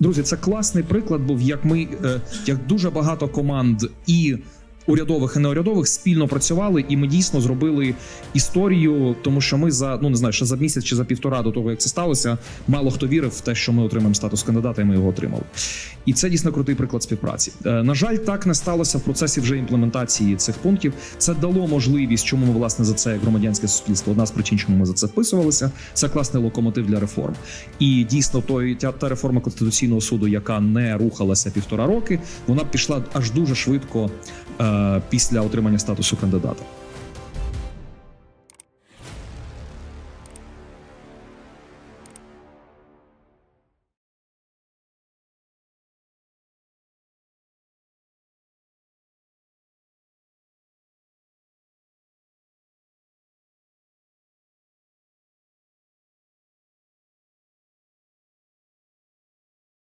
Друзі, це класний приклад був, як ми е, як дуже багато команд і. Урядових і неурядових спільно працювали, і ми дійсно зробили історію, тому що ми за ну не знаю, ще за місяць чи за півтора до того, як це сталося, мало хто вірив в те, що ми отримаємо статус кандидата, і ми його отримали. І це дійсно крутий приклад співпраці. Е, на жаль, так не сталося в процесі вже імплементації цих пунктів. Це дало можливість, чому ми власне за це громадянське суспільство. Одна з причин, чому ми за це вписувалися. Це класний локомотив для реформ. І дійсно, той та, та реформа конституційного суду, яка не рухалася півтора роки, вона пішла аж дуже швидко після отримання статусу кандидата.